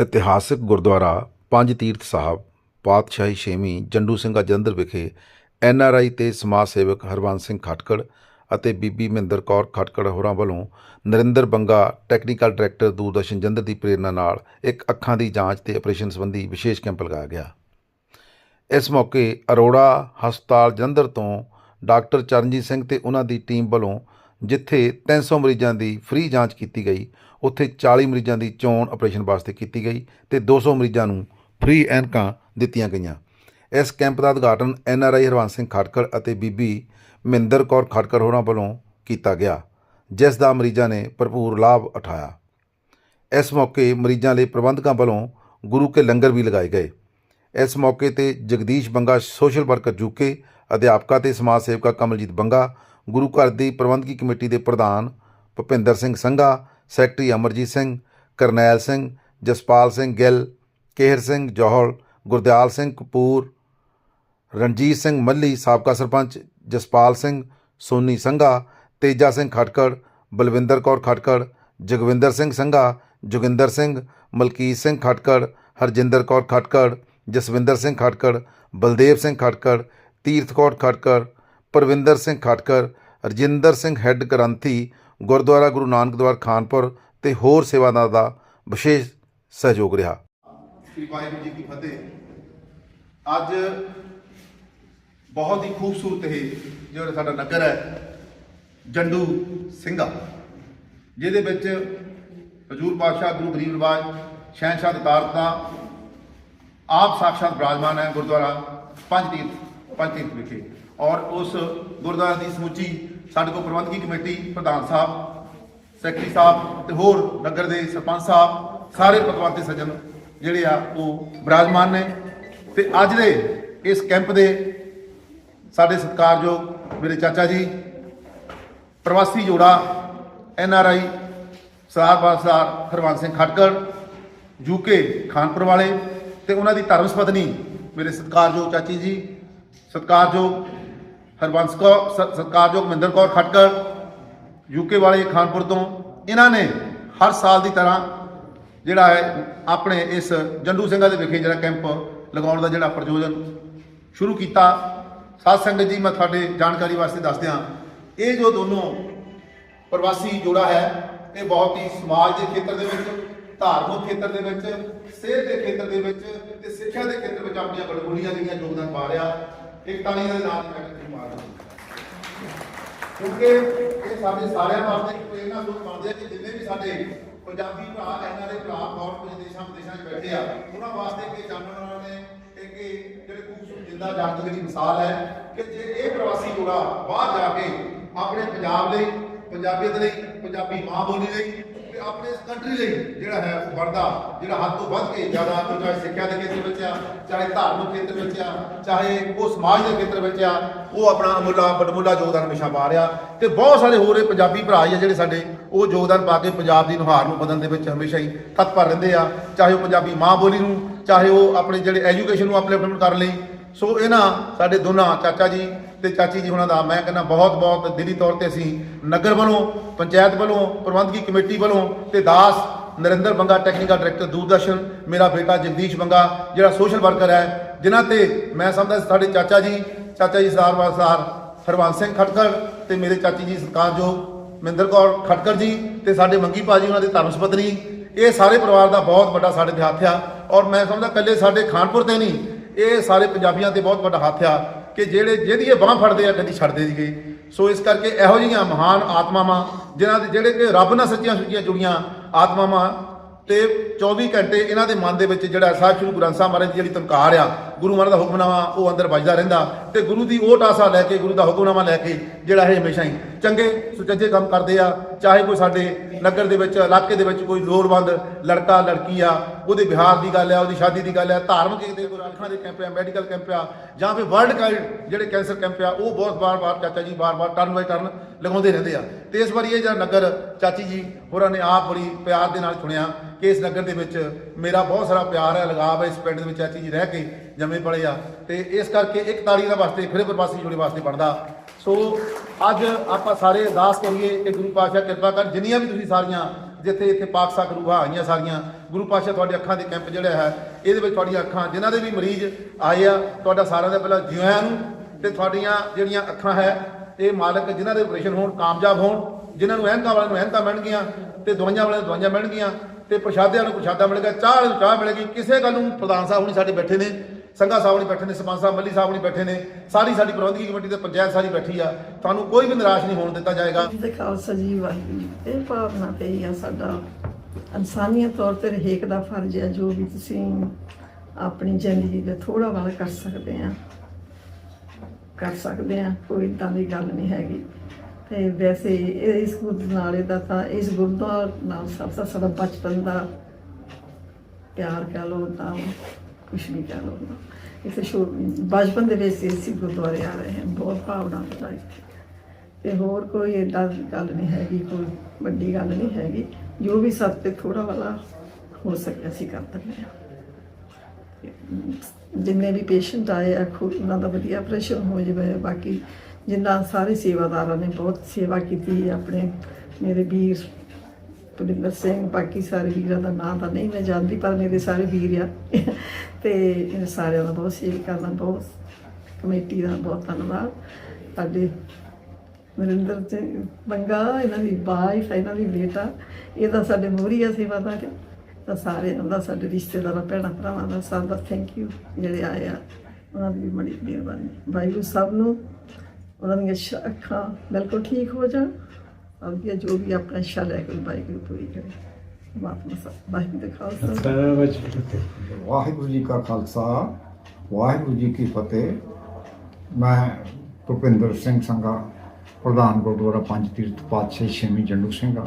ਇਤਿਹਾਸਕ ਗੁਰਦੁਆਰਾ ਪੰਜ ਤੀਰਥ ਸਾਹਿਬ, ਪਾਤਸ਼ਾਹੀ ਛੇਵੀਂ ਜੰਡੂ ਸਿੰਘਾ ਜਲੰਧਰ ਵਿਖੇ ਐਨ ਆਰ ਆਈ ਤੇ ਸਮਾਜ ਸੇਵਕ ਹਰਵੰਸ ਸਿੰਘ ਖਟਕੜ ਅਤੇ ਬੀਬੀ ਮਹਿੰਦਰ ਕੌਰ ਖਟਕੜ ਹੋਰਾਂ ਵੱਲੋਂ ਨਰਿੰਦਰ ਬੰਗਾ ਟੈਕਨੀਕਲ ਡਾਇਰੈਕਟਰ ਦੂਰਦਰਸ਼ਨ ਜਲੰਧਰ ਦੀ ਪ੍ਰੇਰਣਾ ਨਾਲ ਇੱਕ ਅੱਖਾਂ ਦੀ ਜਾਂਚ ਤੇ ਆਪਰੇਸ਼ਨ ਸੰਬੰਧੀ ਵਿਸ਼ੇਸ਼ ਕੈਂਪ ਲਗਾਇਆ ਗਿਆ। ਇਸ ਮੌਕੇ ਅਰੋੜਾ ਹਸਪਤਾਲ ਜਲੰਧਰ ਤੋਂ ਡਾਕਟਰ ਚਰਨਜੀਤ ਸਿੰਘ ਤੇ ਉਹਨਾਂ ਦੀ ਟੀਮ ਵੱਲੋਂ ਜਿੱਥੇ 300 ਮਰੀਜ਼ਾਂ ਦੀ ਫ੍ਰੀ ਜਾਂਚ ਕੀਤੀ ਗਈ, ਉੱਥੇ 40 ਮਰੀਜ਼ਾਂ ਦੀ ਚੋਣ ਆਪਰੇਸ਼ਨ ਵਾਸਤੇ ਕੀਤੀ ਗਈ ਤੇ 200 ਮਰੀਜ਼ਾਂ ਨੂੰ ਫ੍ਰੀ ਐਨਕਾਂ ਦਿੱਤੀਆਂ ਗਈਆਂ। ਇਸ ਕੈਂਪ ਦਾ ਉਦਘਾਟਨ N R I Harvans Singh Khatkar ਅਤੇ ਬੀਬੀ ਮਹਿੰਦਰ ਕੌਰ ਖਟਕੜ ਹੋਰਾਂ ਵੱਲੋਂ ਕੀਤਾ ਗਿਆ, ਜਿਸ ਦਾ ਮਰੀਜ਼ਾਂ ਨੇ ਭਰਪੂਰ ਲਾਭ ਉਠਾਇਆ। ਇਸ ਮੌਕੇ ਮਰੀਜ਼ਾਂ ਲਈ ਪ੍ਰਬੰਧਕਾਂ ਵੱਲੋਂ ਗੁਰੂ ਕੇ ਲੰਗਰ ਵੀ ਲਗਾਏ ਗਏ। ਇਸ ਮੌਕੇ ਤੇ ਜਗਦੀਸ਼ ਬੰਗਾ, ਸੋਸ਼ਲ ਵਰਕਰ ਜੂਕੇ ਅਧਿਆਪਕਾ ਤੇ ਸਮਾਜ ਸੇਵਕਾ ਕਮਲਜੀਤ ਬੰਗਾ ਗੁਰੂ ਘਰ ਦੀ ਪ੍ਰਬੰਧਕੀ ਕਮੇਟੀ ਦੇ ਪ੍ਰਧਾਨ ਭੁਪਿੰਦਰ ਸਿੰਘ ਸੰਘਾ, ਸੈਕਟਰੀ ਅਮਰਜੀਤ ਸਿੰਘ, ਕਰਨੈਲ ਸਿੰਘ, ਜਸਪਾਲ ਸਿੰਘ ਗਿੱਲ, ਕੇਹਰ ਸਿੰਘ ਜੋਹਲ, ਗੁਰਦਿਆਲ ਸਿੰਘ ਕਪੂਰ, ਰਣਜੀਤ ਸਿੰਘ ਮੱਲੀ, ਸਾਬਕਾ ਸਰਪੰਚ ਜਸਪਾਲ ਸਿੰਘ ਸੋਨੀ ਸੰਘਾ, ਤੇਜਾ ਸਿੰਘ ਖਟਕੜ, ਬਲਵਿੰਦਰ ਕੌਰ ਖਟਕੜ, ਜਗਵਿੰਦਰ ਸਿੰਘ ਸੰਘਾ, ਜੋਗਿੰਦਰ ਸਿੰਘ, ਮਲਕੀਤ ਸਿੰਘ ਖਟਕੜ, ਹਰਜਿੰਦਰ ਕੌਰ ਖਟਕੜ, ਜਸਵਿੰਦਰ ਸਿੰਘ ਖਟਕੜ, ਬਲਦੇਵ ਸਿੰਘ ਖਟਕੜ ਤੀਰਥ ਕੌਰ ਖਟਕੜ ਪਰਵਿੰਦਰ ਸਿੰਘ ਖਟਕਰ, ਰਜਿੰਦਰ ਸਿੰਘ ਹੈੱਡ ਗ੍ਰੰਥੀ, ਗੁਰਦੁਆਰਾ ਗੁਰੂ ਨਾਨਕ ਦਵਾਰ ਖਾਨਪੁਰ ਤੇ ਹੋਰ ਸੇਵਾਦਾਰ ਦਾ ਵਿਸ਼ੇਸ਼ ਸਹਿਯੋਗ ਰਿਹਾ। ਸ੍ਰੀ ਵਾਹਿਗੁਰੂ ਜੀ ਕੀ ਫਤਿਹ। ਅੱਜ ਬਹੁਤ ਹੀ ਖੂਬਸੂਰਤ ਇਹ ਜਿਹੜਾ ਸਾਡਾ ਨਗਰ ਹੈ, ਜੰਡੂ ਸਿੰਘਾ, ਜਿਹਦੇ ਵਿੱਚ ਹਜੂਰ ਪਾਤਸ਼ਾਹ ਗੁਰੂ ਗਰੀਬ ਨਿਵਾਜ ਸ਼ਹਿਨशाह ਦਤਾਰਤਾ ਆਪ ਸਾਖਸ਼ਾਤ ਬਰਾਜਮਾਨ ਹੈ ਗੁਰਦੁਆਰਾ ਪੰਜ ਤੀਰਥ ਪੰਜ ਤੀਰਥ ਵਿਖੇ। ਔਰ ਉਸ ਗੁਰਦੁਆਰਾ ਦੀ ਸਮੁੱਚੀ ਸਾਡੇ ਕੋਲ ਪ੍ਰਬੰਧਕੀ ਕਮੇਟੀ ਪ੍ਰਧਾਨ ਸਾਹਿਬ, ਸੈਕਟਰੀ ਸਾਹਿਬ ਤੇ ਹੋਰ ਨਗਰ ਦੇ ਸਰਪੰਚ ਸਾਹਿਬ, ਸਾਰੇ ਪਤਵੰਤੇ ਸੱਜਣ ਜਿਹੜੇ ਆ ਉਹ ਬਰਾਜਮਾਨ ਨੇ ਤੇ ਅੱਜ ਦੇ ਇਸ ਕੈਂਪ ਦੇ ਸਾਡੇ ਸਤਿਕਾਰਯੋਗ ਮੇਰੇ ਚਾਚਾ ਜੀ, ਪ੍ਰਵਾਸੀ ਜੋੜਾ ਐਨ ਆਰ ਆਈ ਸਰਦਾਰ ਬਾਦਸ਼ਾਹ ਹਰਵੰਸ ਸਿੰਘ ਖਟਕੜ ਯੂਕੇ ਖਾਨਪੁਰ ਵਾਲੇ ਤੇ ਉਹਨਾਂ ਦੀ ਧਰਮ ਪਤਨੀ ਮੇਰੇ ਸਤਿਕਾਰਯੋਗ ਚਾਚੀ ਜੀ, ਸਤਿਕਾਰਯੋਗ ਹਰਵੰਸ ਕੌਰ, ਸ- ਸਤਿਕਾਰਯੋਗ ਮਹਿੰਦਰ ਕੌਰ ਖਟਕੜ ਯੂਕੇ ਵਾਲੇ ਖਾਨਪੁਰ ਤੋਂ। ਇਹਨਾਂ ਨੇ ਹਰ ਸਾਲ ਦੀ ਤਰ੍ਹਾਂ ਜਿਹੜਾ ਹੈ, ਆਪਣੇ ਇਸ ਜੰਡੂ ਸਿੰਘਾਂ ਦੇ ਵਿਖੇ ਜਿਹੜਾ ਕੈਂਪ ਲਗਾਉਣ ਦਾ ਜਿਹੜਾ ਪ੍ਰਯੋਜਨ ਸ਼ੁਰੂ ਕੀਤਾ। ਸਾਧ ਸੰਗਤ ਜੀ, ਮੈਂ ਤੁਹਾਡੇ ਜਾਣਕਾਰੀ ਵਾਸਤੇ ਦੱਸ ਦਿਆਂ। ਇਹ ਜੋ ਦੋਨੋਂ ਪ੍ਰਵਾਸੀ ਜੋੜਾ ਹੈ, ਇਹ ਬਹੁਤ ਹੀ ਸਮਾਜ ਦੇ ਖੇਤਰ ਦੇ ਵਿੱਚ, ਧਾਰਮਿਕ ਖੇਤਰ ਦੇ ਵਿੱਚ, ਸਿਹਤ ਦੇ ਖੇਤਰ ਦੇ ਵਿੱਚ ਤੇ ਸਿੱਖਿਆ ਦੇ ਖੇਤਰ ਵਿੱਚ ਆਪਣੀਆਂ ਬੜਬੁੜੀਆਂ ਜਿਹੜੀਆਂ ਯੋਗਦਾਨ ਪਾ ਰਿਹਾ। ਇੱਕ ਤਾਲੀਆਂ ਦੇ ਨਾਲ ਮੈਂ ਕਿਹਾ ਮਾਰ ਕਿਉਂਕਿ ਇਹ ਸਾਡੇ ਸਾਰਿਆਂ ਵਾਸਤੇ ਇੱਕ ਪ੍ਰੇਰਨਾ ਸਰੋਤ ਬਣਦੇ ਆ ਕਿ ਜਿੰਨੇ ਵੀ ਸਾਡੇ ਪੰਜਾਬੀ ਭਰਾ, ਇਹਨਾਂ ਦੇ ਭਰਾ ਬਹੁਤ ਕੁਝ ਦੇਸ਼ਾਂ ਵਿਦੇਸ਼ਾਂ 'ਚ ਬੈਠੇ ਆ, ਉਹਨਾਂ ਵਾਸਤੇ ਕਿ ਚਾਨਣ ਵਾਲਾ ਨੇ, ਇੱਕ ਜਿਹੜੇ ਖੂਬਸੂਰਤ ਜਿੰਦਾ ਜਾਗਤ ਦੀ ਮਿਸਾਲ ਹੈ ਕਿ ਜੇ ਇਹ ਪ੍ਰਵਾਸੀ ਜੋੜਾ ਬਾਹਰ ਜਾ ਕੇ ਆਪਣੇ ਪੰਜਾਬ ਲਈ, ਪੰਜਾਬੀਅਤ ਲਈ, ਪੰਜਾਬੀ ਮਾਂ ਬੋਲੀ ਲਈ ਆਪਣੇ ਇਸ ਕੰਟਰੀ ਲਈ ਜਿਹੜਾ ਹੈ ਉਹ ਵਰਦਾ ਜਿਹੜਾ ਹੱਦ ਤੋਂ ਵੱਧ ਕੇ ਜ਼ਿਆਦਾ ਤੋਂ ਚਾਹੇ ਸਿੱਖਿਆ ਦੇ ਖੇਤਰ ਵਿੱਚ ਆ, ਚਾਹੇ ਧਾਰਮਿਕ ਖੇਤਰ ਵਿੱਚ ਆ, ਚਾਹੇ ਉਹ ਸਮਾਜ ਦੇ ਖੇਤਰ ਵਿੱਚ ਆ, ਉਹ ਆਪਣਾ ਅਮੁੱਲਾ ਬਟਮੁੱਲਾ ਯੋਗਦਾਨ ਹਮੇਸ਼ਾ ਪਾ ਰਿਹਾ। ਤੇ ਬਹੁਤ ਸਾਰੇ ਹੋਰ ਇਹ ਪੰਜਾਬੀ ਭਰਾ ਹੀ ਆ ਜਿਹੜੇ ਸਾਡੇ, ਉਹ ਯੋਗਦਾਨ ਪਾ ਕੇ ਪੰਜਾਬ ਦੀ ਨੁਹਾਰ ਨੂੰ ਬਦਲਣ ਦੇ ਵਿੱਚ ਹਮੇਸ਼ਾ ਹੀ ਤਤਪਰ ਰਹਿੰਦੇ ਆ। ਚਾਹੇ ਉਹ ਪੰਜਾਬੀ ਮਾਂ ਬੋਲੀ ਨੂੰ, ਚਾਹੇ ਉਹ ਆਪਣੇ ਜਿਹੜੇ ਐਜੂਕੇਸ਼ਨ ਨੂੰ ਅਪਲਿਫਟਮੈਂਟ ਕਰਨ ਲਈ। ਸੋ ਇਹਨਾਂ ਸਾਡੇ ਦੋਨਾਂ ਚਾਚਾ ਜੀ ਤੇ ਚਾਚੀ ਜੀ ਉਹਨਾਂ ਦਾ ਮੈਂ ਕਹਿੰਦਾ ਬਹੁਤ ਬਹੁਤ ਦਿਲੀ ਤੌਰ ਤੇ ਅਸੀਂ ਨਗਰ ਵੱਲੋਂ, ਪੰਚਾਇਤ ਵੱਲੋਂ, ਪ੍ਰਬੰਧਕੀ ਕਮੇਟੀ ਵੱਲੋਂ ਤੇ ਦਾਸ ਨਰਿੰਦਰ ਬੰਗਾ ਟੈਕਨੀਕਲ ਡਾਇਰੈਕਟਰ ਦੂਰਦਰਸ਼ਨ, ਮੇਰਾ ਬੇਟਾ ਜਗਦੀਸ਼ ਬੰਗਾ, ਜਿਹੜਾ ਸੋਸ਼ਲ ਵਰਕਰ ਹੈ, ਜਿਨ੍ਹਾਂ ਤੇ ਮੈਂ ਸਮਝਦਾ ਸਾਡੇ ਚਾਚਾ ਜੀ ਚਾਚਾ ਜੀ ਸਰਦਾਰ ਵਾਸਾਰ ਹਰਵੰਸ ਸਿੰਘ ਖਟਕੜ ਤੇ ਮੇਰੇ ਚਾਚੀ ਜੀ ਸਤਿਕਾਰਯੋਗ ਮਹਿੰਦਰ ਕੌਰ ਖਟਕੜ ਜੀ ਤੇ ਸਾਡੇ ਮੰਗੀ ਭਾਜੀ ਉਹਨਾਂ ਦੇ ਧਰਮ ਪਤਨੀ ਇਹ ਸਾਰੇ ਪਰਿਵਾਰ ਦਾ ਬਹੁਤ ਵੱਡਾ ਸਾਡੇ ਤੇ ਹੱਥ ਆ। ਔਰ ਮੈਂ ਸਮਝਦਾ ਇਕੱਲੇ ਸਾਡੇ ਖਾਨਪੁਰ ਤੇ ਨਹੀਂ, ਇਹ ਸਾਰੇ ਪੰਜਾਬੀਆਂ ਤੇ ਬਹੁਤ ਵੱਡਾ ਹੱਥ ਆ। ਕਿ ਜਿਹੜੇ ਜਿਹਦੀ ਇਹ ਬਾਹ ਫੜਦੇ ਆ ਕਦੀ ਛੱਡਦੇ ਸੀਗੇ। ਸੋ ਇਸ ਕਰਕੇ ਇਹੋ ਜਿਹੀਆਂ ਮਹਾਨ ਆਤਮਾਵਾਂ, ਜਿਨ੍ਹਾਂ ਦੇ ਜਿਹੜੇ ਕਿ ਰੱਬ ਨਾਲ ਸੱਚੀਆਂ ਸੁੱਚੀਆਂ ਜੁੜੀਆਂ ਆਤਮਾਵਾਂ ਤੇ 24 ਘੰਟੇ ਇਹਨਾਂ ਦੇ ਮਨ ਦੇ ਵਿੱਚ ਜਿਹੜਾ ਸਾਹਿਬ ਸ੍ਰੀ ਗੁਰੂ ਗ੍ਰੰਥ ਸਾਹਿਬ ਮਹਾਰਾਜ ਦੀ ਜਿਹੜੀ ਤਨਕਾਰ ਆ, ਗੁਰੂ ਮਹਾਰਾਜ ਦਾ ਹੁਕਮਨਾਮਾ, ਉਹ ਅੰਦਰ ਵੱਜਦਾ ਰਹਿੰਦਾ ਤੇ ਗੁਰੂ ਦੀ ਉਹ ਟਾਸਾ ਲੈ ਕੇ, ਗੁਰੂ ਦਾ ਹੁਕਮਨਾਮਾ ਲੈ ਕੇ ਜਿਹੜਾ ਇਹ ਹਮੇਸ਼ਾ ਹੀ ਚੰਗੇ, ਸੁਚੱਜੇ ਕੰਮ ਕਰਦੇ ਆ, ਚਾਹੇ ਕੋਈ ਸਾਡੇ ਨਗਰ ਦੇ ਵਿੱਚ, ਇਲਾਕੇ ਦੇ ਵਿੱਚ ਕੋਈ ਲੋੜਵੰਦ ਲੜਕਾ, ਲੜਕੀ ਆ, ਉਹਦੇ ਵਿਆਹ ਦੀ ਗੱਲ ਆ, ਉਹਦੀ ਸ਼ਾਦੀ ਦੀ ਗੱਲ ਆ, ਧਾਰਮਿਕ ਦੇ ਕੋਈ ਦੇ ਕੈਂਪ ਆ ਮੈਡੀਕਲ ਕੈਂਪ ਆ, ਜਾਂ ਫਿਰ ਵਰਲਡ ਕਾਈਡ ਜਿਹੜੇ ਕੈਂਸਰ ਕੈਂਪ ਆ, ਉਹ ਬਹੁਤ ਵਾਰ-ਵਾਰ ਚਾਚਾ ਜੀ ਵਾਰ-ਵਾਰ, ਟਰਨ ਬਾਈ ਟਰਨ ਲਗਾਉਂਦੇ ਰਹਿੰਦੇ ਆ। ਤੇ ਇਸ ਵਾਰੀ ਇਹ ਜਿਹੜਾ ਨਗਰ, ਚਾਚੀ ਜੀ ਹੋਰਾਂ ਨੇ ਆਪ ਬੜੀ ਪਿਆਰ ਦੇ ਨਾਲ ਚੁਣਿਆ ਕਿ ਇਸ ਨਗਰ ਦੇ ਵਿੱਚ ਮੇਰਾ ਬਹੁਤ ਸਾਰਾ ਪਿਆਰ ਹੈ, ਲਗਾਵ ਹੈ, ਇਸ ਪਿੰਡ ਦੇ ਵਿੱਚ ਚਾਚੀ ਜੀ ਰਹਿ ਕੇ ਜੰਮੇ ਪਲੇ ਆ। ਤੇ ਇਸ ਕਰਕੇ ਇੱਕ ਤਾਲੀ ਦਾ ਵਾਸਤੇ ਫਿਰ ਪ੍ਰਵਾਸੀ ਜੋੜੇ ਵਾਸਤੇ ਬਣਦਾ। ਸੋ ਅੱਜ ਆਪਾਂ ਸਾਰੇ ਅਰਦਾਸ ਕਰੀਏ ਕਿ ਗੁਰੂ ਪਾਤਸ਼ਾਹ ਕਿਰਪਾ ਕਰ ਜਿੰਨੀਆਂ ਵੀ ਤੁਸੀਂ ਸਾਰੀਆਂ ਜਿੱਥੇ ਇੱਥੇ ਪਾਕ ਸਾਕ ਆਈਆਂ ਸਾਰੀਆਂ, ਗੁਰੂ ਪਾਤਸ਼ਾਹ ਤੁਹਾਡੇ ਅੱਖਾਂ ਦੇ ਕੈਂਪ ਜਿਹੜਾ ਹੈ, ਇਹਦੇ ਵਿੱਚ ਤੁਹਾਡੀਆਂ ਅੱਖਾਂ, ਜਿਨ੍ਹਾਂ ਦੇ ਵੀ ਮਰੀਜ਼ ਆਏ ਆ, ਤੁਹਾਡਾ ਸਾਰਿਆਂ ਦਾ ਪਹਿਲਾਂ ਜਿਉਆਂ ਨੂੰ ਤੇ ਤੁਹਾਡੀਆਂ ਜਿਹੜੀਆਂ ਅੱਖਾਂ ਹੈ ਇਹ ਮਾਲਕ ਜਿਨ੍ਹਾਂ ਦੇ ਆਪਰੇਸ਼ਨ ਹੋਣ, ਕਾਮਯਾਬ ਹੋਣ, ਜਿਨ੍ਹਾਂ ਨੂੰ ਐਨਕਾਂ ਵਾਲਿਆਂ ਨੂੰ ਐਨਕਾਂ ਮਿਲਣਗੀਆਂ ਤੇ ਦਵਾਈਆਂ ਵਾਲਿਆਂ ਨੂੰ ਦਵਾਈਆਂ ਮਿਲਣਗੀਆਂ ਤੇ ਪ੍ਰਸ਼ਾਦਿਆਂ ਨੂੰ ਪ੍ਰਸ਼ਾਦਾ ਮਿਲੇਗਾ ਚਾਹ ਵਾਲਿਆਂ ਨੂੰ ਚਾਹ ਮਿਲੇਗੀ। ਕਿਸੇ ਗੱਲ ਨੂੰ ਪ੍ਰਧਾਨ ਸਾਹਿਬ ਹੁਣੀ ਸਾਡੇ ਬੈਠੇ ਨੇ, ਸੰਘਾ ਸਾਹਿਬ ਹੁਣੀ ਬੈਠੇ ਨੇ, ਸਰਪੰਚ ਸਾਹਿਬ, ਮੱਲੀ ਸਾਹਿਬ ਹੁਣੀ ਬੈਠੇ ਨੇ, ਸਾਰੀ ਸਾਡੀ ਪ੍ਰਬੰਧਕੀ ਕਮੇਟੀ ਤੇ ਪੰਚਾਇਤ ਸਾਰੀ ਬੈਠੀ ਆ। ਤੁਹਾਨੂੰ ਕੋਈ ਵੀ ਨਿਰਾਸ਼ ਨਹੀਂ ਹੋਣ ਦਿੱਤਾ ਜਾਏਗਾ। ਦੇ ਖਾਲਸਾ ਜੀ, ਵਾਹਿਗੁਰੂ ਇਹ ਭਾਵਨਾ ਤੇ ਆ ਸਾਡਾ ਇਨਸਾਨੀਅਤ ਤੌਰ ਤੇ ਹਰੇਕ ਦਾ ਫਰਜ਼ ਹੈ, ਜੋ ਵੀ ਤੁਸੀਂ ਆਪਣੀ ਜ਼ਿੰਦਗੀ ਦੇ ਥੋੜਾ ਵਾਲਾ ਕਰ ਸਕਦੇ ਆ। ਕਰ ਸਕਦੇ ਆ ਕੋਈ ਏਦਾਂ ਦੀ ਗੱਲ ਨਹੀਂ ਹੈਗੀ। ਤੇ ਵੈਸੇ ਇਹ- ਇਸ ਗੁਰਦੁਆਰੇ ਦਾ ਤਾਂ, ਇਸ ਗੁਰਦੁਆਰਾ ਨਾਲ ਸਭ ਤੋਂ ਸਾਡਾ ਬਚਪਨ ਦਾ ਪਿਆਰ ਕਹ ਲੋ ਤਾਂ ਕੁਛ ਵੀ ਕਹ ਲੋ ਇਸੇ ਸ਼ੋ ਬਚਪਨ ਦੇ ਵਿੱਚ ਇਸੇ ਗੁਰਦੁਆਰੇ ਆ ਰਹੇ ਹਾਂ, ਬਹੁਤ ਭਾਵਨਾ ਦਾ ਇੱਥੇ। ਤੇ ਹੋਰ ਕੋਈ ਏਦਾਂ ਦੀ ਗੱਲ ਨਹੀਂ ਹੈਗੀ, ਕੋਈ ਵੱਡੀ ਗੱਲ ਨਹੀਂ ਹੈਗੀ। ਜੋ ਵੀ ਸਭ ਤੇ ਥੋੜਾ ਵਾਲਾ ਹੋ ਸਕਿਆ ਅਸੀਂ ਕਰ ਦਿੰਦੇ ਹਾਂ। ਜਿੰਨੇ ਵੀ ਪੇਸ਼ੈਂਟ ਆਏ ਆ ਖੁਦ ਉਹਨਾਂ ਦਾ ਵਧੀਆ ਆਪਰੇਸ਼ਨ ਹੋ ਜਾਵੇ। ਬਾਕੀ ਜਿੰਨਾ ਸਾਰੇ ਸੇਵਾਦਾਰਾਂ ਨੇ ਬਹੁਤ ਸੇਵਾ ਕੀਤੀ ਆਪਣੇ ਮੇਰੇ ਵੀਰ ਪੁਲਿੰਦਰ ਸਿੰਘ, ਬਾਕੀ ਸਾਰੇ ਵੀਰਾਂ ਦਾ ਨਾਮ ਤਾਂ ਨਹੀਂ ਮੈਂ ਜਾਣਦੀ, ਪਰ ਮੇਰੇ ਸਾਰੇ ਵੀਰ ਆ। ਤੇ ਇਹਨਾਂ ਸਾਰਿਆਂ ਦਾ ਬਹੁਤ ਸੇਵ ਕਰਨਾ, ਬਹੁਤ ਕਮੇਟੀ ਦਾ ਬਹੁਤ ਧੰਨਵਾਦ। ਸਾਡੇ ਨਰਿੰਦਰ ਸਿੰਘ ਬੰਗਾ, ਇਹਨਾਂ ਦੀ ਵਾਈਫ ਇਹਨਾਂ ਦੀ ਬੇਟਾ, ਇਹ ਤਾਂ ਸਾਡੇ ਮੋਹਰੀਆ ਸੇਵਾਦਾਰ ਆ। ਤਾਂ ਸਾਰੇ ਇਹਨਾਂ ਦਾ ਸਾਡੇ ਰਿਸ਼ਤੇਦਾਰਾਂ ਭੈਣਾਂ ਭਰਾਵਾਂ ਦਾ ਸਭ ਦਾ ਥੈਂਕ ਯੂ ਜਿਹੜੇ ਆਏ ਆ ਉਹਨਾਂ ਦੀ ਵੀ ਬੜੀ ਮਿਹਰਬਾਨੀ। ਵਾਹਿਗੁਰੂ ਸਭ ਨੂੰ ਉਹਨਾਂ ਦੀਆਂ ਅੱਖਾਂ ਬਿਲਕੁਲ ਠੀਕ ਹੋ ਜਾਣ ਅੱਗੇ ਜੋ ਵੀ ਆਪਣਾ ਇੱਛਾ ਲੈ ਕੇ ਵਾਹਿਗੁਰੂ ਪੂਰੀ ਕਰੇ। ਵਾਹਿਗੁਰੂ ਦੇ ਖਾਲਸਾ। ਵਾਹਿਗੁਰੂ ਜੀ ਕਾ ਖਾਲਸਾ ਵਾਹਿਗੁਰੂ ਜੀ ਕੀ ਫਤਿਹ। ਮੈਂ ਭੁਪਿੰਦਰ ਸਿੰਘ ਸੰਘਾ ਪ੍ਰਧਾਨ ਗੁਰਦੁਆਰਾ ਪੰਜ ਤੀਰਥ ਪਾਤਸ਼ਾਹੀ ਛੇਵੀਂ ਜੰਡੂ ਸਿੰਘਾ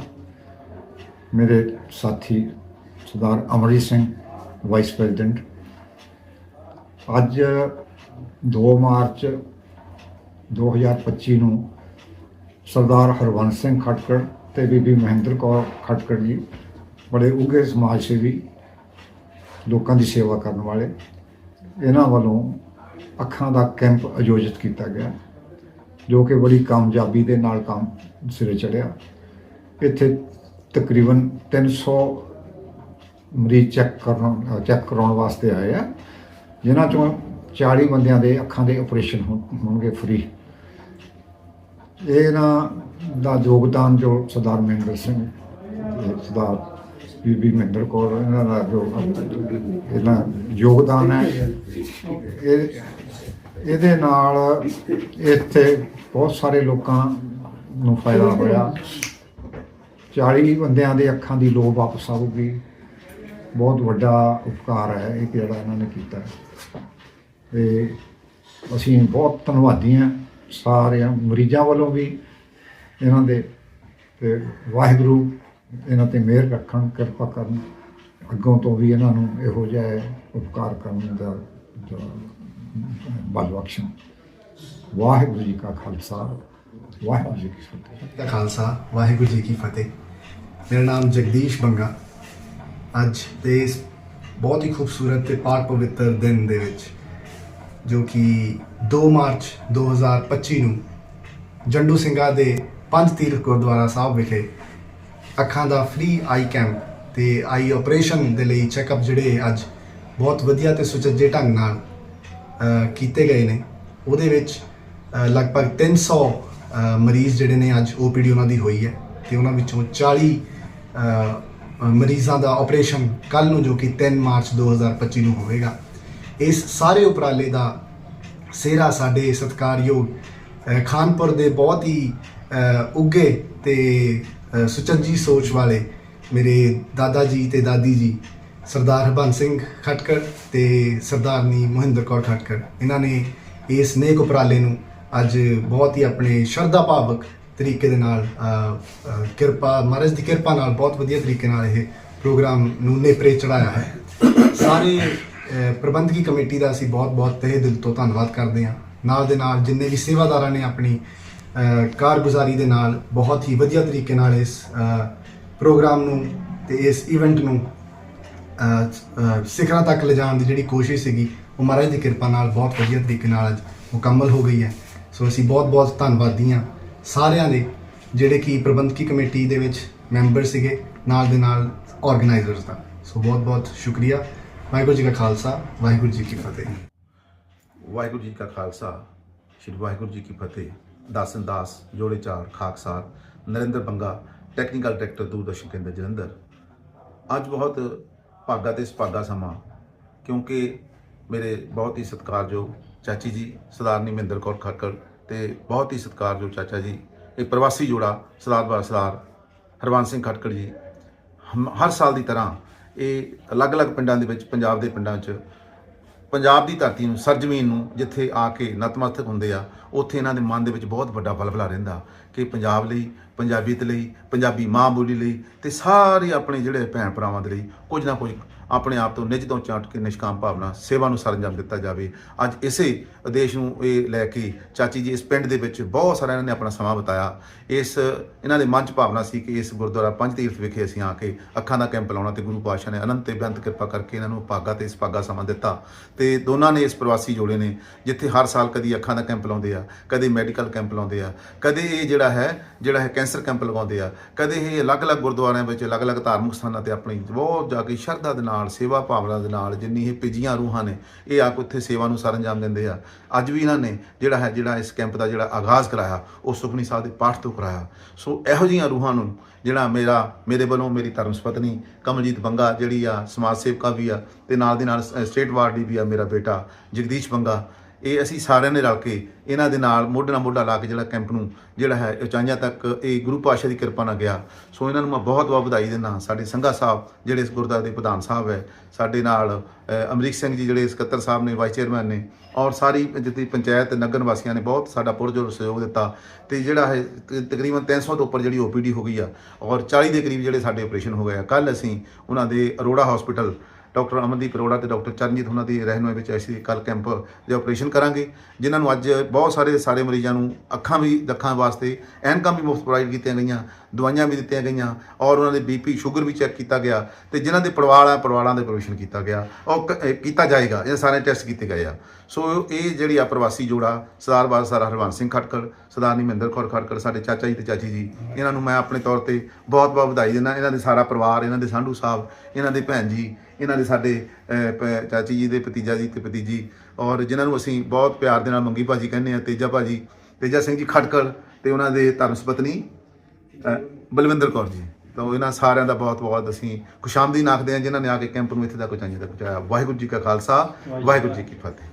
ਮੇਰੇ ਸਾਥੀ ਸਰਦਾਰ ਅਮਰੀਤ ਸਿੰਘ ਵਾਈਸ ਪ੍ਰੈਜ਼ੀਡੈਂਟ ਅੱਜ 2 ਮਾਰਚ 2025 ਨੂੰ ਸਰਦਾਰ ਹਰਵੰਸ ਸਿੰਘ ਖਟਕੜ ਤੇ ਬੀਬੀ ਮਹਿੰਦਰ ਕੌਰ ਖਟਕੜ ਜੀ ਬੜੇ ਉੱਘੇ ਸਮਾਜ ਸੇਵੀ, ਲੋਕਾਂ ਦੀ ਸੇਵਾ ਕਰਨ ਵਾਲੇ, ਇਹਨਾਂ ਵੱਲੋਂ ਅੱਖਾਂ ਦਾ ਕੈਂਪ ਆਯੋਜਿਤ ਕੀਤਾ ਗਿਆ, ਜੋ ਕਿ ਬੜੀ ਕਾਮਯਾਬੀ ਦੇ ਨਾਲ ਕੰਮ ਸਿਰੇ ਚੜਿਆ ਇੱਥੇ ਤਕਰੀਬਨ 300 ਮਰੀਜ਼ ਚੈੱਕ ਕਰਨ ਚੈੱਕ ਕਰਾਉਣ ਵਾਸਤੇ ਆਏ ਆ। ਜਿਨ੍ਹਾਂ ਚੋਂ 40 ਬੰਦਿਆਂ ਦੇ ਅੱਖਾਂ ਦੇ ਆਪਰੇਸ਼ਨ ਹੋਣਗੇ ਫ੍ਰੀ ਇਹਨਾਂ ਦਾ ਯੋਗਦਾਨ ਜੋ ਸਰਦਾਰ ਮਹਿੰਦਰ ਸਿੰਘ ਤੇ ਸਰਦਾਰ ਬੀਬੀ ਮਹਿੰਦਰ ਕੌਰ, ਇਹਨਾਂ ਦਾ ਜੋ ਇਹਨਾਂ ਯੋਗਦਾਨ ਹੈ। ਇਹ, ਇਹਦੇ ਨਾਲ ਇੱਥੇ ਬਹੁਤ ਸਾਰੇ ਲੋਕਾਂ ਨੂੰ ਫਾਇਦਾ ਹੋਇਆ। 40 ਬੰਦਿਆਂ ਦੇ ਅੱਖਾਂ ਦੀ ਲੋਬ ਵਾਪਸ ਆਊਗੀ। ਬਹੁਤ ਵੱਡਾ ਉਪਕਾਰ ਹੈ, ਇਹ ਜਿਹੜਾ ਇਹਨਾਂ ਨੇ ਕੀਤਾ। ਹੈ। ਤੇ ਅਸੀਂ ਬਹੁਤ ਧੰਨਵਾਦੀ ਹਾਂ, ਸਾਰਿਆਂ ਮਰੀਜ਼ਾਂ ਵੱਲੋਂ ਵੀ ਇਹਨਾਂ ਦੇ ਤੇ ਵਾਹਿਗੁਰੂ ਇਹਨਾਂ ਤੇ ਮਿਹਰ ਰੱਖਣ, ਕਿਰਪਾ ਕਰਨ, ਅੱਗੋਂ ਤੋਂ ਵੀ ਇਹਨਾਂ ਨੂੰ ਇਹੋ ਜਿਹਾ ਉਪਕਾਰ ਕਰਨ ਦਾ ਬਲ ਬਖਸ਼ਣ। ਵਾਹਿਗੁਰੂ ਜੀ ਕਾ ਖਾਲਸਾ, ਵਾਹਿਗੁਰੂ ਜੀ ਕੀ ਫਤਿਹ। ਦਾ ਖਾਲਸਾ ਵਾਹਿਗੁਰੂ ਜੀ ਕੀ ਫਤਿਹ। ਮੇਰਾ ਨਾਮ ਜਗਦੀਸ਼ ਬੰਗਾ। ਅੱਜ ਦੇ ਇਸ ਬਹੁਤ ਹੀ ਖੂਬਸੂਰਤ ਤੇ ਪਾਕ ਪਵਿੱਤਰ ਦਿਨ ਦੇ ਵਿੱਚ ਜੋ ਕਿ 2 ਮਾਰਚ 2025 ਨੂੰ ਜੰਡੂ ਸਿੰਘਾ ਦੇ ਪੰਜ ਤੀਰਥ ਗੁਰਦੁਆਰਾ ਸਾਹਿਬ ਵਿਖੇ ਅੱਖਾਂ ਦਾ ਫ੍ਰੀ ਆਈ ਕੈਂਪ ਤੇ ਆਈ ਆਪਰੇਸ਼ਨ ਦੇ ਲਈ ਚੈੱਕਅਪ ਜਿਹੜੇ ਅੱਜ ਬਹੁਤ ਵਧੀਆ ਤੇ ਸੁਚੱਜੇ ਢੰਗ ਨਾਲ ਕੀਤੇ ਗਏ ਨੇ। ਉਹਦੇ ਵਿੱਚ ਲਗਭਗ 300 ਅ, ਮਰੀਜ਼ ਜਿਹੜੇ ਨੇ ਅੱਜ OPD ਉਹਨਾਂ ਦੀ ਹੋਈ ਹੈ ਤੇ ਉਹਨਾਂ ਵਿੱਚੋਂ 40 ਮਰੀਜ਼ਾਂ ਦਾ ਆਪਰੇਸ਼ਨ ਕੱਲ ਨੂੰ ਜੋ ਕਿ 3 ਮਾਰਚ 2025 ਨੂੰ ਹੋਵੇਗਾ। ਇਸ ਸਾਰੇ ਉਪਰਾਲੇ ਦਾ ਸਿਹਰਾ ਸਾਡੇ ਸਤਿਕਾਰਯੋਗ ਖਾਨਪੁਰ ਦੇ ਬਹੁਤ ਹੀ ਅ, ਉੱਘੇ ਤੇ ਸੁਚੱਜੀ ਸੋਚ ਵਾਲੇ ਮੇਰੇ ਦਾਦਾ ਜੀ ਤੇ ਦਾਦੀ ਜੀ ਸਰਦਾਰ ਹਰਬੰਸ ਸਿੰਘ ਖਟਕੜ ਤੇ ਸਰਦਾਰਨੀ ਮਹਿੰਦਰ ਕੌਰ ਖਟਕੜ ਇਹਨਾਂ ਨੇ ਇਸ ਨੇਕ ਉਪਰਾਲੇ ਨੂੰ ਅੱਜ ਬਹੁਤ ਹੀ ਆਪਣੇ ਸ਼ਰਧਾ ਭਾਵਕ ਤਰੀਕੇ ਦੇ ਨਾਲ ਕਿਰਪਾ, ਮਹਾਰਾਜ ਦੀ ਕਿਰਪਾ ਨਾਲ ਬਹੁਤ ਵਧੀਆ ਤਰੀਕੇ ਨਾਲ ਇਹ ਪ੍ਰੋਗਰਾਮ ਨੂੰ ਨੇਪਰੇ ਚੜਾਇਆ ਹੈ। ਸਾਰੇ ਪ੍ਰਬੰਧਕੀ ਕਮੇਟੀ ਦਾ ਅਸੀਂ ਬਹੁਤ-ਬਹੁਤ ਤਹਿ ਦਿਲ ਤੋਂ ਧੰਨਵਾਦ ਕਰਦੇ ਹਾਂ। ਨਾਲ ਦੇ ਨਾਲ ਜਿੰਨੇ ਵੀ ਸੇਵਾਦਾਰਾਂ ਨੇ ਆਪਣੀ ਕਾਰਗੁਜ਼ਾਰੀ ਦੇ ਨਾਲ ਬਹੁਤ ਹੀ ਵਧੀਆ ਤਰੀਕੇ ਨਾਲ ਇਸ ਪ੍ਰੋਗਰਾਮ ਨੂੰ ਤੇ ਇਸ ਇਵੈਂਟ ਨੂੰ ਸਿਖਰਾਂ ਤੱਕ ਲਿਜਾਣ ਦੀ ਜਿਹੜੀ ਕੋਸ਼ਿਸ਼ ਸੀਗੀ, ਉਹ ਮਹਾਰਾਜ ਦੀ ਕਿਰਪਾ ਨਾਲ ਬਹੁਤ ਵਧੀਆ ਤਰੀਕੇ ਨਾਲ ਅੱਜ ਮੁਕੰਮਲ ਹੋ ਗਈ ਹੈ। ਸੋ ਅਸੀਂ ਬਹੁਤ-ਬਹੁਤ ਧੰਨਵਾਦੀ ਹਾਂ। ਸਾਰਿਆਂ ਦੇ, ਜਿਹੜੇ ਕਿ ਪ੍ਰਬੰਧਕੀ ਕਮੇਟੀ ਦੇ ਵਿੱਚ ਮੈਂਬਰ ਸੀਗੇ, ਨਾਲ ਦੇ ਨਾਲ ਆਰਗੇਨਾਈਜ਼ਰਸ ਦਾ। ਸੋ ਬਹੁਤ ਬਹੁਤ ਸ਼ੁਕਰੀਆ। ਵਾਹਿਗੁਰੂ ਜੀ ਕਾ ਖਾਲਸਾ, ਵਾਹਿਗੁਰੂ ਜੀ ਕੀ ਫਤਿਹ। ਵਾਹਿਗੁਰੂ ਜੀ ਕਾ ਖਾਲਸਾ, ਸ੍ਰੀ ਵਾਹਿਗੁਰੂ ਜੀ ਕੀ ਫਤਿਹ। ਦਾਸਨ ਦਾਸ, ਜੋੜੇ ਚਾਰ ਖਾਕਸਾਰ ਨਰਿੰਦਰ ਬੰਗਾ ਟੈਕਨੀਕਲ ਡਾਇਰੈਕਟਰ ਦੂਰਦਰਸ਼ਨ ਕੇਂਦਰ ਜਲੰਧਰ। ਅੱਜ ਬਹੁਤ ਭਾਗਾ ਤੇ ਸੁਭਾਗਾ ਸਮਾਂ, ਕਿਉਂਕਿ ਮੇਰੇ ਬਹੁਤ ਹੀ ਸਤਿਕਾਰਯੋਗ ਚਾਚੀ ਜੀ, ਸਰਦਾਰਨੀ ਮਹਿੰਦਰ ਕੌਰ ਖੱਕੜ ਤੇ ਬਹੁਤ ਹੀ ਸਤਿਕਾਰਯੋਗ ਚਾਚਾ ਜੀ ਇਹ ਪ੍ਰਵਾਸੀ ਜੋੜਾ, ਸਰਦਾਰ ਬਾਬਾ ਸਰਦਾਰ ਹਰਵੰਸ ਸਿੰਘ ਖਟਕੜ ਜੀ, ਹਮ- ਹਰ ਸਾਲ ਦੀ ਤਰ੍ਹਾਂ ਇਹ ਅਲੱਗ-ਅਲੱਗ ਪਿੰਡਾਂ ਦੇ ਵਿੱਚ, ਪੰਜਾਬ ਦੇ ਪਿੰਡਾਂ 'ਚ ਪੰਜਾਬ ਦੀ ਧਰਤੀ ਨੂੰ, ਸਰਜ਼ਮੀਨ ਨੂੰ ਜਿੱਥੇ ਆ ਕੇ ਨਤਮਸਤਕ ਹੁੰਦੇ ਆ, ਉੱਥੇ ਇਹਨਾਂ ਦੇ ਮਨ ਦੇ ਵਿੱਚ ਬਹੁਤ ਵੱਡਾ ਬਲਬਲਾ ਰਹਿੰਦਾ ਕਿ ਪੰਜਾਬ ਲਈ, ਪੰਜਾਬੀਅਤ ਲਈ, ਪੰਜਾਬੀ ਮਾਂ ਬੋਲੀ ਲਈ ਤੇ ਸਾਰੇ ਆਪਣੇ ਜਿਹੜੇ ਭੈਣ ਭਰਾਵਾਂ ਦੇ ਲਈ ਕੁਝ ਨਾ ਕੁਝ ਆਪਣੇ ਆਪ ਤੋਂ ਨਿੱਜ ਤੋਂ ਚਾਟ ਕੇ ਨਿਸ਼ਕਾਮ ਭਾਵਨਾ ਸੇਵਾ ਨੂੰ ਸਰੰਜਾਮ ਦਿੱਤਾ ਜਾਵੇ। ਅੱਜ ਇਸੇ ਆਦੇਸ਼ ਨੂੰ ਇਹ ਲੈ ਕੇ ਚਾਚੀ ਜੀ ਇਸ ਪਿੰਡ ਦੇ ਵਿੱਚ ਬਹੁਤ ਸਾਰਾ ਇਹਨਾਂ ਨੇ ਆਪਣਾ ਸਮਾਂ ਬਿਤਾਇਆ। ਇਸ ਇਹਨਾਂ ਦੇ ਮਨ ਚ ਭਾਵਨਾ ਸੀ ਕਿ ਇਸ ਗੁਰਦੁਆਰਾ ਪੰਜ ਤੀਰਥ ਵਿਖੇ ਅਸੀਂ ਆ ਕੇ ਅੱਖਾਂ ਦਾ ਕੈਂਪ ਲਾਉਣਾ ਤੇ ਗੁਰੂ ਪਾਤਸ਼ਾਹ ਨੇ ਅਨੰਤ ਤੇ ਬੇਅੰਤ ਕਿਰਪਾ ਕਰਕੇ ਇਹਨਾਂ ਨੂੰ ਭਾਗਾ ਤੇ ਇਸ ਭਾਗਾ ਸਮਾਂ ਦਿੱਤਾ। ਤੇ ਦੋਨਾਂ ਨੇ ਇਸ ਪ੍ਰਵਾਸੀ ਜੋੜੇ ਨੇ, ਜਿੱਥੇ ਹਰ ਸਾਲ ਕਦੀ ਅੱਖਾਂ ਦਾ ਕੈਂਪ ਲਾਉਂਦੇ ਆ, ਕਦੇ ਮੈਡੀਕਲ ਕੈਂਪ ਲਾਉਂਦੇ ਆ, ਕਦੇ ਇਹ ਜਿਹੜਾ ਹੈ ਜਿਹੜਾ ਹੈ ਕੈਂਸਰ ਕੈਂਪ ਲਗਾਉਂਦੇ ਆ, ਕਦੇ ਇਹ ਅਲੱਗ-ਅਲੱਗ ਗੁਰਦੁਆਰਿਆਂ ਵਿੱਚ ਅਲੱਗ-ਅਲੱਗ ਧਾਰਮਿਕ ਸਥਾਨਾਂ ਤੇ ਆਪਣੀ ਬਹੁਤ ਜਾ ਕੇ ਸ਼ਰਧਾ ਦੇ ਨਾਲ ਸੇਵਾ ਭਾਵਨਾ ਦੇ ਨਾਲ ਜਿੰਨੀ ਇਹ ਪਿਜੀਆਂ ਰੂਹਾਂ ਨੇ, ਇਹ ਆ ਕੇ ਉੱਥੇ ਸੇਵਾ ਨੂੰ ਸਰੰਜਾਮ ਦਿੰਦੇ ਆ। ਅੱਜ ਵੀ ਇਹਨਾਂ ਨੇ ਜਿਹੜਾ ਹੈ, ਜਿਹੜਾ ਇਸ ਕੈਂਪ ਦਾ ਜਿਹੜਾ ਆਗਾਜ਼ ਕਰਾਇਆ, ਉਹ ਸੁਖਨੀ ਸਾਹਿਬ ਦੇ ਪਾਠ ਤੋਂ ਕਰਾਇਆ। ਸੋ ਇਹੋ ਜਿਹੀਆਂ ਰੂਹਾਂ ਨੂੰ ਜਿਹੜਾ ਮੇਰਾ, ਮੇਰੇ ਵੱਲੋਂ ਮੇਰੀ ਧਰਮ ਸੁਪਤਨੀ ਕਮਲਜੀਤ ਬੰਗਾ ਜਿਹੜੀ ਆ, ਸਮਾਜ ਸੇਵਕਾ ਵੀ ਆ, ਤੇ ਨਾਲ ਦੀ ਨਾਲ ਸ- ਸਟੇਟ ਵਾਰਡੀ ਵੀ ਆ ਮੇਰਾ ਬੇਟਾ ਜਗਦੀਸ਼ ਬੰਗਾ ਇਹ ਅਸੀਂ ਸਾਰਿਆਂ ਨੇ ਰਲ ਕੇ ਇਹਨਾਂ ਦੇ ਨਾਲ ਮੋਢੇ ਨਾਲ ਮੋਢਾ ਲਾ ਕੇ ਜਿਹੜਾ ਕੈਂਪ ਨੂੰ ਜਿਹੜਾ ਹੈ ਉਚਾਈਆਂ ਤੱਕ ਇਹ ਗੁਰੂ ਪਾਤਸ਼ਾਹ ਦੀ ਕਿਰਪਾ ਨਾਲ ਗਿਆ। ਸੋ ਇਹਨਾਂ ਨੂੰ ਮੈਂ ਬਹੁਤ ਬਹੁਤ ਵਧਾਈ ਦਿੰਦਾ ਸਾਡੇ ਸੰਘਾ ਸਾਹਿਬ, ਜਿਹੜੇ ਇਸ ਗੁਰਦੁਆਰੇ ਦੇ ਪ੍ਰਧਾਨ ਸਾਹਿਬ ਹੈ, ਸਾਡੇ ਨਾਲ ਅਮਰੀਕ ਸਿੰਘ ਜੀ ਜਿਹੜੇ ਸਕੱਤਰ ਸਾਹਿਬ ਨੇ ਵਾਈਸ ਚੇਅਰਮੈਨ ਨੇ ਔਰ ਸਾਰੀ ਜਿੱਤੀ ਪੰਚਾਇਤ ਨਗਰ ਵਾਸੀਆਂ ਨੇ ਬਹੁਤ ਸਾਡਾ ਪੁਰਜੋਰ ਸਹਿਯੋਗ ਦਿੱਤਾ ਤੇ ਜਿਹੜਾ ਹੈ, ਤ- ਤਕਰੀਬਨ 300 ਤੋਂ ਉੱਪਰ ਜਿਹੜੀ ਓਪੀਡੀ ਹੋ ਗਈ ਆ ਔਰ 40 ਦੇ ਕਰੀਬ ਜਿਹੜੇ ਸਾਡੇ ਆਪਰੇਸ਼ਨ ਹੋ ਗਏ ਆ। ਕੱਲ ਅਸੀਂ ਉਹਨਾਂ ਦੇ ਅਰੋੜਾ ਹਸਪੀਟਲ ਡਾਕਟਰ ਅਮਨਦੀਪ ਅਰੋੜਾ ਤੇ ਡਾਕਟਰ ਚਰਨਜੀਤ ਉਹਨਾਂ ਦੀ ਰਹਿਨੁਮਾਈ ਵਿੱਚ ਅਸੀਂ ਕੱਲ ਕੈਂਪ ਦੇ ਆਪਰੇਸ਼ਨ ਕਰਾਂਗੇ, ਜਿਨ੍ਹਾਂ ਨੂੰ ਅੱਜ ਬਹੁਤ ਸਾਰੇ ਸਾਰੇ ਮਰੀਜ਼ਾਂ ਨੂੰ ਅੱਖਾਂ ਵੀ ਦੱਖਾਂ ਵਾਸਤੇ ਐਨਕਾਂ ਵੀ ਮੁਫਤ ਪ੍ਰੋਵਾਈਡ ਕੀਤੀਆਂ ਗਈਆਂ, ਦਵਾਈਆਂ ਵੀ ਦਿੱਤੀਆਂ ਗਈਆਂ ਔਰ ਉਹਨਾਂ ਦੇ ਬੀਪੀ ਸ਼ੂਗਰ ਵੀ ਚੈੱਕ ਕੀਤਾ ਗਿਆ ਤੇ ਜਿਨ੍ਹਾਂ ਦੇ ਪਰਿਵਾਰ ਆ ਪਰਿਵਾਰਾਂ ਦੇ ਆਪਰੇਸ਼ਨ ਕੀਤਾ ਗਿਆ, ਉਹ ਕ- ਕੀਤਾ ਜਾਏਗਾ, ਇਹ ਸਾਰੇ ਟੈਸਟ ਕੀਤੇ ਗਏ ਆ। ਸੋ ਇਹ ਜਿਹੜੀ ਆ ਪ੍ਰਵਾਸੀ ਜੋੜਾ, ਸਰਦਾਰ ਬਾਦ ਸਰਦਾਰ ਹਰਵੰਸ ਸਿੰਘ ਖਟਕੜ, ਸਰਦਾਰ ਮਹਿੰਦਰ ਕੌਰ ਖਟਕੜ, ਸਾਡੇ ਚਾਚਾ ਜੀ ਤੇ ਚਾਚੀ ਜੀ, ਇਹਨਾਂ ਨੂੰ ਮੈਂ ਆਪਣੇ ਤੌਰ ਤੇ ਬਹੁਤ ਬਹੁਤ ਵਧਾਈ ਦਿੰਦਾ, ਇਹਨਾਂ ਦੇ ਸਾਰਾ ਪਰਿਵਾਰ, ਇਹਨਾਂ ਦੇ ਸਾਂਢੂ ਸਾਹਿਬ, ਇਹਨਾਂ ਦੇ ਭੈਣ ਜੀ ਇਹਨਾਂ ਦੇ ਸਾਡੇ ਪ- ਚਾਚੀ ਜੀ ਦੇ, ਭਤੀਜਾ ਜੀ ਤੇ ਭਤੀਜੀ ਔਰ ਜਿਨ੍ਹਾਂ ਨੂੰ ਅਸੀਂ ਬਹੁਤ ਪਿਆਰ ਦੇ ਨਾਲ ਮੰਗੀ ਭਾਜੀ ਕਹਿੰਦੇ ਆ ਤੇਜਾ ਭਾਜੀ, ਤੇਜਾ ਸਿੰਘ ਜੀ ਖਟਕੜ ਤੇ ਉਹਨਾਂ ਦੇ ਧਰਮ ਸੁਪਤਨੀ ਬਲਵਿੰਦਰ ਕੌਰ ਜੀ। ਤਾਂ ਇਹਨਾਂ ਸਾਰਿਆਂ ਦਾ ਬਹੁਤ ਬਹੁਤ ਅਸੀਂ ਖੁਸ਼ਾਮਦੀ ਨਾਖਦੇ ਹਾਂ ਜਿਨ੍ਹਾਂ ਨੇ ਆ ਕੇ ਕੈਂਪ ਨੂੰ ਇੱਥੇ ਤੱਕ ਪਹੁੰਚਾਇਆ ਤੱਕ ਪਹੁੰਚਾਇਆ। ਵਾਹਿਗੁਰੂ ਜੀ ਕਾ ਖਾਲਸਾ, ਵਾਹਿਗੁਰੂ ਜੀ ਕੀ ਫਤਿਹ।